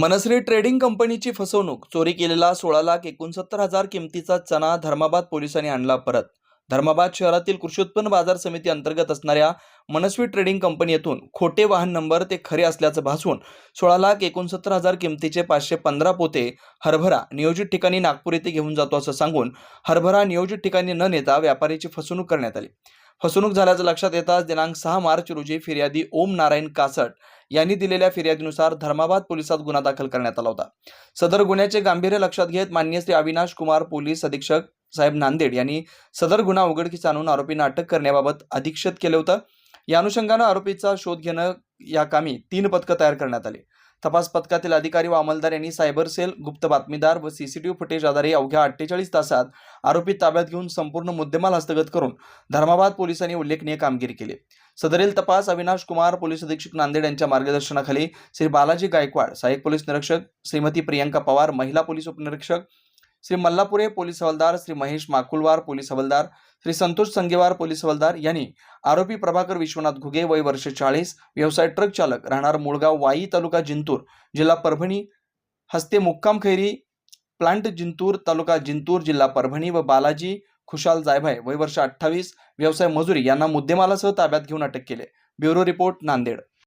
मनसरी trading कंपनीची फसवणूक चोरी केलेला सोळा लाख एकोणसत्तर हजार किमतीचा चना धर्माबाद पोलिसांनी आणला परत. धर्माबाद शहरातील कृषी उत्पन्न बाजार समिती अंतर्गत असणाऱ्या मनस्वी ट्रेडिंग कंपनी येथून खोटे वाहन नंबर ते खरे असल्याचं भासून सोळा लाख एकोणसत्तर हजार किमतीचे पाचशे पंधरा पोते हरभरा नियोजित ठिकाणी नागपूर येथे घेऊन जातो असं सांगून हरभरा नियोजित ठिकाणी न नेता व्यापाऱ्याची फसवणूक करण्यात आली. फसवणूक झाल्याचं लक्षात येताच दिनांक सहा मार्च रोजी फिर्यादी ओम नारायण कासट यांनी दिलेल्या फिर्यादीनुसार धर्माबाद पोलिसात गुन्हा दाखल करण्यात आला होता. सदर गुन्ह्याचे गांभीर्य लक्षात घेत मान्य श्री अविनाश कुमार पोलीस अधीक्षक साहेब नांदेड यांनी सदर गुन्हा उघडकीस आणून आरोपींना अटक करण्याबाबत अधीक्षित केलं होतं. या अनुषंगानं आरोपीचा शोध घेणं या कामी तीन पथकं तयार करण्यात आली. तपास पथकातील अधिकारी व अंमलदार यांनी सायबर सेल गुप्त बातमीदार व सीसीटीव्ही फुटेज आधारे अवघ्या अठ्ठेचाळीस तासात आरोपी ताब्यात घेऊन संपूर्ण मुद्देमाल हस्तगत करून धर्माबाद पोलिसांनी उल्लेखनीय कामगिरी केली. सदरील तपास अविनाश कुमार पोलीस अधीक्षक नांदेड यांच्या मार्गदर्शनाखाली श्री बालाजी गायकवाड सहाय्यक पोलीस निरीक्षक श्रीमती प्रियंका पवार महिला पोलीस उपनिरीक्षक श्री मल्लापुरे पोलीस हवालदार श्री महेश माकुलवार पोलीस हवालदार श्री संतोष संगेवार पोलीस हवालदार यांनी आरोपी प्रभाकर विश्वनाथ घुगे वय वर्ष चाळीस व्यवसाय ट्रक चालक राहणार मुळगाव वाई तालुका जिंतूर जिल्हा परभणी हस्ते मुक्काम खैरी प्लांट जिंतूर तालुका जिंतूर जिल्हा परभणी व बालाजी खुशाल जायभाय वय वर्ष अठ्ठावीस व्यवसाय मजुरी यांना मुद्देमालासह ताब्यात घेऊन अटक केले. Bureau report Nanded.